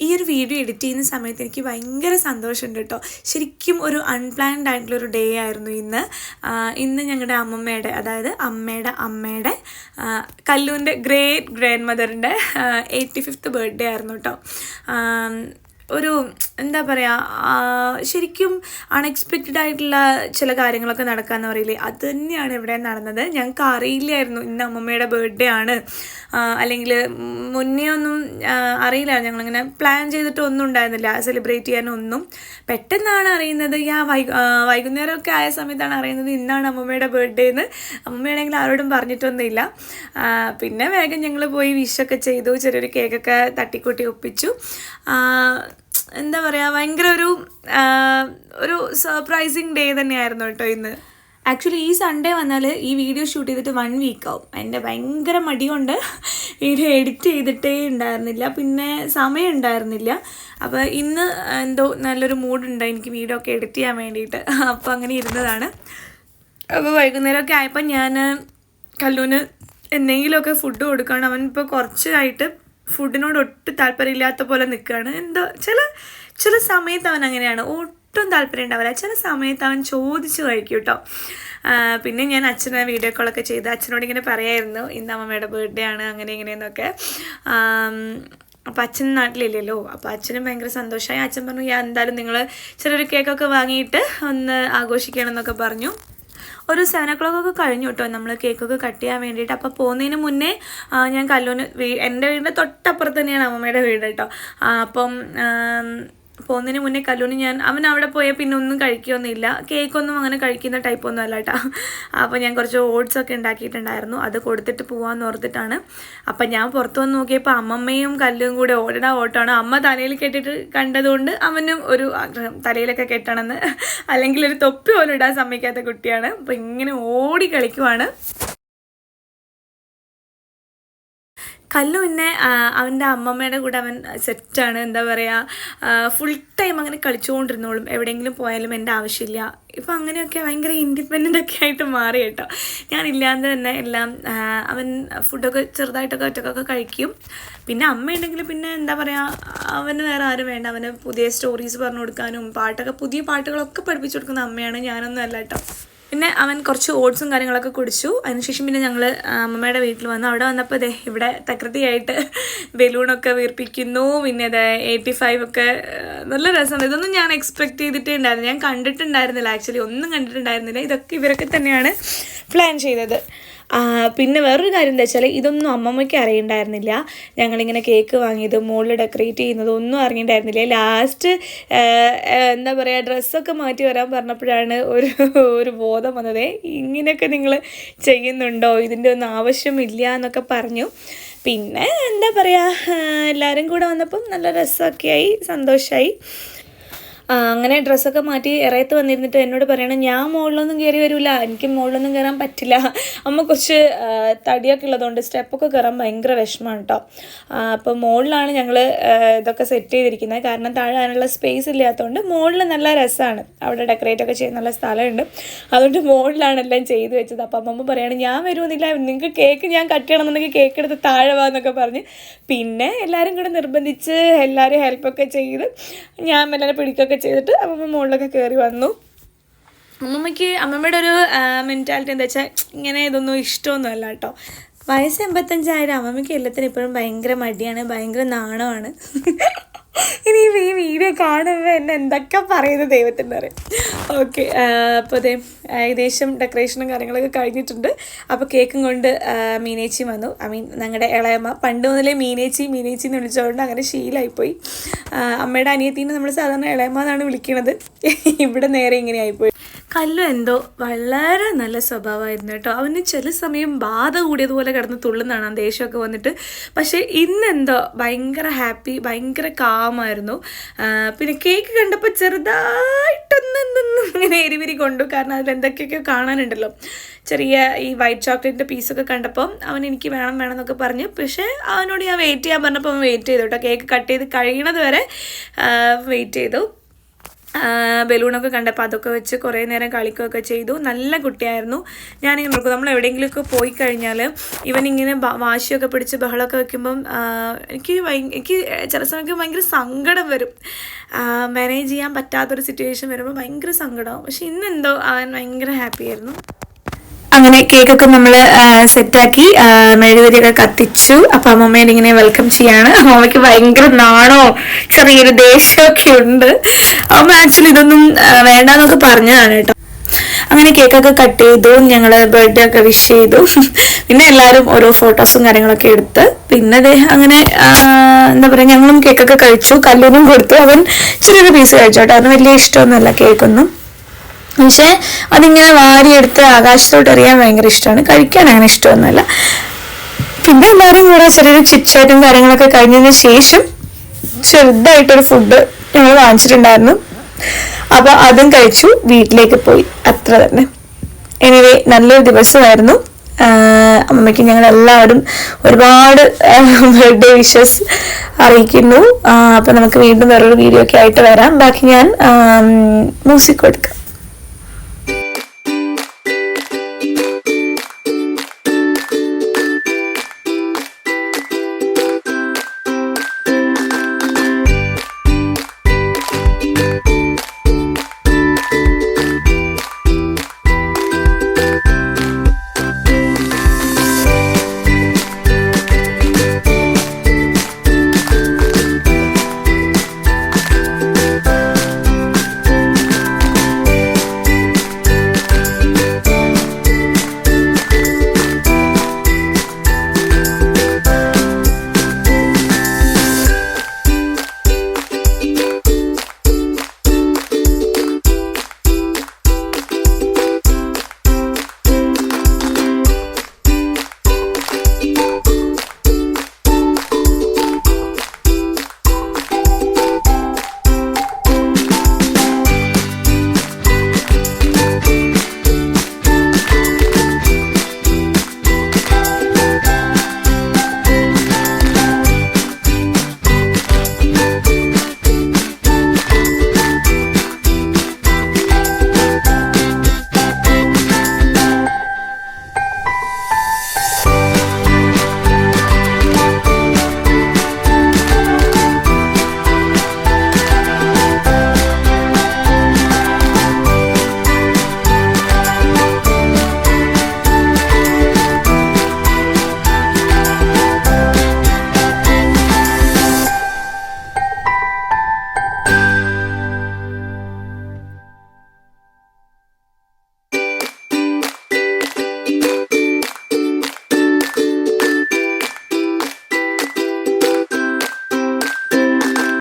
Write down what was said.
ഈ ഒരു video edit ചെയ്യുന്ന സമയത്ത് എനിക്ക് ഭയങ്കര സന്തോഷമുണ്ട് കേട്ടോ ശരിക്കും ഒരു അൺപ്ലാൻഡ് ആയിട്ടുള്ള ഒരു ഡേ ആയിരുന്നു ഇന്ന്. ഇന്ന് ഞങ്ങളുടെ അമ്മമ്മയുടെ അതായത് അമ്മയുടെ അമ്മയുടെ കല്ലൂന്റെ ഗ്രേറ്റ് ഗ്രാൻഡ് മദറിന്റെ എയ്റ്റി ഫിഫ്ത്ത് ബർത്ത്ഡേ ആയിരുന്നു കേട്ടോ ഒരു എന്താ പറയുക ശരിക്കും അൺഎക്സ്പെക്റ്റഡ് ആയിട്ടുള്ള ചില കാര്യങ്ങളൊക്കെ നടക്കാന്ന് പറയില്ലേ? അത് തന്നെയാണ് ഇവിടെ നടന്നത്. ഞങ്ങൾക്ക് അറിയില്ലായിരുന്നു. ഇന്ന് അമ്മമ്മയുടെ ബർത്ത്ഡേ ആണ്. അല്ലെങ്കിൽ മുന്നേ ഒന്നും അറിയില്ല ഞങ്ങളിങ്ങനെ പ്ലാൻ ചെയ്തിട്ട് ഒന്നും ഉണ്ടായിരുന്നില്ല. സെലിബ്രേറ്റ് ചെയ്യാനൊന്നും പെട്ടെന്നാണ് അറിയുന്നത്. ആ വൈ വൈകുന്നേരമൊക്കെ ആയ സമയത്താണ് അറിയുന്നത് ഇന്നാണ് അമ്മമ്മയുടെ ബർത്ത്ഡേ എന്ന്. അമ്മമ്മയാണെങ്കിൽ ആരോടും പറഞ്ഞിട്ടൊന്നുമില്ല. പിന്നെ വേഗം ഞങ്ങൾ പോയി വിഷൊക്കെ ചെയ്തു. ചെറിയൊരു കേക്കൊക്കെ തട്ടിക്കൂട്ടി ഒപ്പിച്ചു. എന്താ പറയുക ഭയങ്കര ഒരു ഒരു സർപ്രൈസിങ് ഡേ തന്നെയായിരുന്നു കേട്ടോ ഇന്ന്. ആക്ച്വലി ഈ സൺഡേ വന്നാൽ ഈ വീഡിയോ ഷൂട്ട് ചെയ്തിട്ട് വൺ വീക്ക് ആവും. എന്റെ ഭയങ്കര മടി കൊണ്ട് വീഡിയോ എഡിറ്റ് ചെയ്തിട്ടേ ഉണ്ടായിരുന്നില്ല പിന്നെ സമയം ഉണ്ടായിരുന്നില്ല അപ്പോൾ ഇന്ന് എന്തോ നല്ലൊരു മൂഡുണ്ട് എനിക്ക് വീഡിയോ ഒക്കെ എഡിറ്റ് ചെയ്യാൻ വേണ്ടിയിട്ട്. അപ്പോൾ അങ്ങനെ ഇരുന്നതാണ്. അപ്പോൾ വൈകുന്നേരമൊക്കെ ആയപ്പോൾ ഞാൻ കല്ലൂന് എന്തെങ്കിലുമൊക്കെ ഫുഡ് കൊടുക്കണം. അവൻ ഇപ്പോൾ കുറച്ചായിട്ട് ഫുഡിനോട് ഒട്ടും താല്പര്യമില്ലാത്ത പോലെ നിൽക്കുകയാണ് എന്തോ ചില ചില സമയത്ത് അവൻ അങ്ങനെയാണ്. ഒട്ടും താല്പര്യം ഉണ്ടാവില്ല. ചില സമയത്ത് അവൻ ചോദിച്ചു കഴിക്കും കേട്ടോ പിന്നെ ഞാൻ അച്ഛനെ വീഡിയോ കോളൊക്കെ ചെയ്ത് അച്ഛനോട് ഇങ്ങനെ പറയായിരുന്നു. ഇന്ന് അമ്മമ്മയുടെ ബർത്ത്ഡേ ആണ് അങ്ങനെ ഇങ്ങനെയെന്നൊക്കെ അപ്പം അച്ഛൻ നാട്ടിലില്ലല്ലോ. അപ്പോൾ അച്ഛനും ഭയങ്കര സന്തോഷമായി. അച്ഛൻ പറഞ്ഞു എന്തായാലും നിങ്ങൾ ചെറിയൊരു കേക്കൊക്കെ വാങ്ങിയിട്ട് ഒന്ന് ആഘോഷിക്കണം എന്നൊക്കെ പറഞ്ഞു. ഒരു സെവൻ ഒ ക്ലോക്ക് ഒക്കെ കഴിഞ്ഞു കേട്ടോ നമ്മൾ കേക്കൊക്കെ കട്ട് ചെയ്യാൻ വേണ്ടിയിട്ട്. അപ്പോൾ പോകുന്നതിന് മുന്നേ ഞാൻ കല്ലൂന് എന്റെ വീടിന്റെ തൊട്ടപ്പുറത്ത് തന്നെയാണ് അമ്മമ്മയുടെ വീട് കേട്ടോ അപ്പം പോകുന്നതിന് മുന്നേ കല്ലൂണി ഞാൻ അവൻ അവിടെ പോയാൽ പിന്നെ ഒന്നും കഴിക്കുകയൊന്നുമില്ല കേക്കൊന്നും അങ്ങനെ കഴിക്കുന്ന ടൈപ്പൊന്നും അല്ല കേട്ടോ അപ്പോൾ ഞാൻ കുറച്ച് ഓട്സൊക്കെ ഉണ്ടാക്കിയിട്ടുണ്ടായിരുന്നു. അത് കൊടുത്തിട്ട് പോകാമെന്ന് ഓർത്തിട്ടാണ്. അപ്പം ഞാൻ പുറത്ത് വന്ന് നോക്കിയപ്പോൾ അമ്മമ്മയും കല്ലും കൂടെ ഓടണ ഓട്ടമാണ് അമ്മ തലയിൽ കെട്ടിട്ട് കണ്ടതുകൊണ്ട് അവനും ഒരു ആഗ്രഹം തലയിലൊക്കെ കെട്ടണമെന്ന്. അല്ലെങ്കിൽ ഒരു തൊപ്പി പോലും ഇടാൻ സമ്മതിക്കാത്ത കുട്ടിയാണ്. അപ്പം ഇങ്ങനെ ഓടി കളിക്കുവാണ്. കല്ലു പിന്നെ അവന്റെ അമ്മമ്മയുടെ കൂടെ അവൻ സെറ്റാണ് എന്താ പറയുക ഫുൾ ടൈം അങ്ങനെ കളിച്ചുകൊണ്ടിരുന്നോളും. എവിടെയെങ്കിലും പോയാലും എന്റെ ആവശ്യമില്ല. ഇപ്പം അങ്ങനെയൊക്കെ ഭയങ്കര ഇൻഡിപെൻഡന്റ് ഒക്കെ ആയിട്ട് മാറി കേട്ടോ. ഞാനില്ലാതെ തന്നെ എല്ലാം അവൻ ഫുഡൊക്കെ ചെറുതായിട്ടൊക്കെ ഒറ്റക്കൊക്കെ കഴിക്കും. പിന്നെ അമ്മയുണ്ടെങ്കിൽ പിന്നെ എന്താ പറയുക അവന് വേറെ ആരും വേണ്ട. അവന് പുതിയ സ്റ്റോറീസ് പറഞ്ഞു കൊടുക്കാനും പാട്ടൊക്കെ പുതിയ പാട്ടുകളൊക്കെ പഠിപ്പിച്ചു കൊടുക്കുന്ന അമ്മയാണ് ഞാനൊന്നും അല്ല കേട്ടോ. പിന്നെ അവൻ കുറച്ച് ഓട്സും കാര്യങ്ങളൊക്കെ കുടിച്ചു. അതിനുശേഷം പിന്നെ ഞങ്ങൾ അമ്മമ്മയുടെ വീട്ടിൽ വന്നു. അവിടെ വന്നപ്പോൾ ഇതേ ഇവിടെ തകൃതിയായിട്ട് ബലൂണൊക്കെ വീർപ്പിക്കുന്നു. പിന്നെ ഇത് എയ്റ്റി ഫൈവ് ഒക്കെ നല്ല രസമാണ്. ഇതൊന്നും ഞാൻ എക്സ്പെക്ട് ചെയ്തിട്ടേ ഉണ്ടായിരുന്നു ഞാൻ കണ്ടിട്ടുണ്ടായിരുന്നില്ല ആക്ച്വലി ഒന്നും കണ്ടിട്ടുണ്ടായിരുന്നില്ല. ഇതൊക്കെ ഇവരൊക്കെ തന്നെയാണ് പ്ലാൻ ചെയ്തത്. പിന്നെ വേറൊരു കാര്യം എന്താ വെച്ചാൽ ഇതൊന്നും അമ്മമ്മയ്ക്ക് അറിയണ്ടായിരുന്നില്ല. ഞങ്ങളിങ്ങനെ കേക്ക് വാങ്ങിയത് മുകളിൽ ഡെക്കറേറ്റ് ചെയ്യുന്നത് ഒന്നും അറിയണ്ടായിരുന്നില്ല ലാസ്റ്റ് എന്താ പറയുക ഡ്രസ്സൊക്കെ മാറ്റി വരാൻ പറഞ്ഞപ്പോഴാണ് ഒരു ഒരു ബോധം വന്നത്. ഇങ്ങനെയൊക്കെ നിങ്ങൾ ചെയ്യുന്നുണ്ടോ? ഇതിന്റെ ഒന്നും ആവശ്യമില്ല എന്നൊക്കെ പറഞ്ഞു. പിന്നെ എന്താ പറയുക എല്ലാവരും കൂടെ വന്നപ്പം നല്ല രസമൊക്കെ ആയി സന്തോഷമായി അങ്ങനെ ഡ്രസ്സൊക്കെ മാറ്റി ഇറയത്ത് വന്നിരുന്നിട്ട് എന്നോട് പറയണം ഞാൻ മുകളിലൊന്നും കയറി വരില്ല എനിക്ക് മുകളിലൊന്നും കയറാൻ പറ്റില്ല. അമ്മ കുറച്ച് തടിയൊക്കെ ഉള്ളതുകൊണ്ട് സ്റ്റെപ്പൊക്കെ കയറാൻ ഭയങ്കര വിഷമമാണ് കേട്ടോ അപ്പോൾ മുകളിലാണ് ഞങ്ങൾ ഇതൊക്കെ സെറ്റ് ചെയ്തിരിക്കുന്നത്. കാരണം താഴാനുള്ള സ്പേസ് ഇല്ലാത്തതുകൊണ്ട് മുകളിൽ നല്ല രസമാണ് അവിടെ ഡെക്കറേറ്റ് ഒക്കെ ചെയ്യാൻ നല്ല സ്ഥലമുണ്ട്. അതുകൊണ്ട് മുകളിലാണ് എല്ലാം ചെയ്ത് വെച്ചത്. അപ്പോൾ അമ്മ പറയാണ് ഞാൻ വരുമെന്നില്ല നിങ്ങൾക്ക് കേക്ക് ഞാൻ കട്ട് ചെയ്യണമെന്നുണ്ടെങ്കിൽ കേക്ക് എടുത്ത് താഴെ വാ എന്നൊക്കെ പറഞ്ഞ്. പിന്നെ എല്ലാവരും കൂടെ നിർബന്ധിച്ച് എല്ലാവരും ഹെൽപ്പൊക്കെ ചെയ്ത് ഞാൻ മെല്ലെ പിടിക്കുകയൊക്കെ ചെയ്തിട്ട് അമ്മമ്മ മുകളിലൊക്കെ കയറി വന്നു. അമ്മമ്മയ്ക്ക് അമ്മമ്മയുടെ ഒരു മെന്റാലിറ്റി എന്താ വെച്ചാൽ ഇങ്ങനെ ഇതൊന്നും ഇഷ്ടമൊന്നും അല്ല കേട്ടോ. വയസ്സ് എൺപത്തഞ്ചായാലും അമ്മമ്മയ്ക്ക് എല്ലാത്തിനും ഇപ്പോഴും ഭയങ്കര മടിയാണ് ഭയങ്കര നാണമാണ്. വീഡിയോ കാണുമ്പോൾ എന്നെ എന്തൊക്കെ പറയുന്നത് ദൈവത്തിന്റെ അറിയാം ഓക്കെ അപ്പോൾ അതെ ഏകദേശം ഡെക്കറേഷനും കാര്യങ്ങളൊക്കെ കഴിഞ്ഞിട്ടുണ്ട്. അപ്പോൾ കേക്കും കൊണ്ട് മീനേച്ചി വന്നു. ഐ മീൻ ഞങ്ങളുടെ ഇളയമ്മ. പണ്ട് മുതലേ മീനേച്ചി മീനേച്ചി എന്ന് വിളിച്ചതുകൊണ്ട് അങ്ങനെ ശീലമായിപ്പോയി അമ്മയുടെ അനിയത്തിനെ നമ്മൾ സാധാരണ ഇളയമ്മ എന്നാണ് വിളിക്കുന്നത് ഇവിടെ നേരെ ഇങ്ങനെ ആയിപ്പോയി കല്ലു എന്തോ വളരെ നല്ല സ്വഭാവമായിരുന്നു കേട്ടോ. അവന് ചില സമയം ബാധ കൂടിയതുപോലെ കിടന്ന് തുള്ളുന്നതാണ് ആ ദേഷ്യമൊക്കെ വന്നിട്ട്. പക്ഷേ ഇന്നെന്തോ ഭയങ്കര ഹാപ്പി ഭയങ്കര കാമായിരുന്നു. പിന്നെ കേക്ക് കണ്ടപ്പോൾ ചെറുതായിട്ടൊന്ന് ഇങ്ങനെ എരിവിരി കൊണ്ടു. കാരണം അതിൽ എന്തൊക്കെയൊക്കെ കാണാനുണ്ടല്ലോ. ചെറിയ ഈ വൈറ്റ് ചോക്ലേറ്റിന്റെ പീസൊക്കെ കണ്ടപ്പം അവൻ എനിക്ക് വേണം വേണം എന്നൊക്കെ പറഞ്ഞു. പക്ഷേ അവനോട് ഞാൻ വെയിറ്റ് ചെയ്യാൻ പറഞ്ഞപ്പോൾ അവൻ വെയിറ്റ് ചെയ്തു കേട്ടോ. കേക്ക് കട്ട് ചെയ്ത് കഴിയണത് വരെ വെയിറ്റ് ചെയ്തു. ബലൂണൊക്കെ കണ്ടപ്പോൾ അതൊക്കെ വെച്ച് കുറേ നേരം കളിക്കുകയൊക്കെ ചെയ്തു. നല്ല കുട്ടിയായിരുന്നു. ഞാനിങ്ങനെ നോക്കും നമ്മൾ എവിടെയെങ്കിലുമൊക്കെ പോയി കഴിഞ്ഞാൽ ഇവനിങ്ങനെ വാശിയൊക്കെ പിടിച്ച് ബഹളമൊക്കെ വെക്കുമ്പം എനിക്ക് എനിക്ക് ചില സമയത്ത് ഭയങ്കര സങ്കടം വരും. മാനേജ് ചെയ്യാൻ പറ്റാത്തൊരു സിറ്റുവേഷൻ വരുമ്പോൾ ഭയങ്കര സങ്കടമാവും പക്ഷെ ഇന്നെന്തോ അവൻ ഭയങ്കര ഹാപ്പി ആയിരുന്നു. അങ്ങനെ കേക്കൊക്കെ നമ്മൾ സെറ്റാക്കി മെഴുകുതിരിയൊക്കെ കത്തിച്ചു. അപ്പം അമ്മമ്മേനെ ഇങ്ങനെ വെൽക്കം ചെയ്യാണ്. അമ്മമ്മയ്ക്ക് ഭയങ്കര നാണോ? ചെറിയൊരു ദേഷ്യമൊക്കെ ഉണ്ട്. അമ്മ ആക്ച്വലി ഇതൊന്നും വേണ്ടെന്നൊക്കെ പറഞ്ഞതാണ് കേട്ടോ. അങ്ങനെ കേക്കൊക്കെ കട്ട് ചെയ്തു. ഞങ്ങൾ ബർത്ത്ഡേ ഒക്കെ വിഷ് ചെയ്തു. പിന്നെ എല്ലാരും ഓരോ ഫോട്ടോസും കാര്യങ്ങളൊക്കെ എടുത്ത്. പിന്നെ അങ്ങനെ എന്താ പറയുക ഞങ്ങളും കേക്കൊക്കെ കഴിച്ചു. കല്ലിനും കൊടുത്തു. അവൻ ചെറിയൊരു പീസ് കഴിച്ചു കേട്ടോ. അവന് വലിയ ഇഷ്ടമൊന്നുമല്ല കേക്കൊന്നും. പക്ഷേ അതിങ്ങനെ വാരിയെടുത്ത് ആകാശത്തോട്ട് എറിയാൻ ഭയങ്കര ഇഷ്ടമാണ്. കഴിക്കാൻ അങ്ങനെ ഇഷ്ടമൊന്നുമല്ല. പിന്നെ എല്ലാവരും കൂടെ ചെറിയൊരു ചിറ്റ്ചാറ്റും കാര്യങ്ങളൊക്കെ കഴിഞ്ഞതിന് ശേഷം ചെറുതായിട്ടൊരു ഫുഡ് ഞങ്ങൾ വാങ്ങിച്ചിട്ടുണ്ടായിരുന്നു. അപ്പോൾ അതും കഴിച്ചു. വീട്ടിലേക്ക് പോയി. അത്ര തന്നെ. എനിവേ നല്ലൊരു ദിവസമായിരുന്നു. അമ്മയ്ക്ക് ഞങ്ങൾ എല്ലാവരും ഒരുപാട് ബർത്ത്ഡേ വിഷസ് അറിയിക്കുന്നു. അപ്പൊ നമുക്ക് വീണ്ടും വേറൊരു വീഡിയോ ഒക്കെ ആയിട്ട് വരാം. ബാക്കി ഞാൻ മ്യൂസിക് കൊടുക്കാം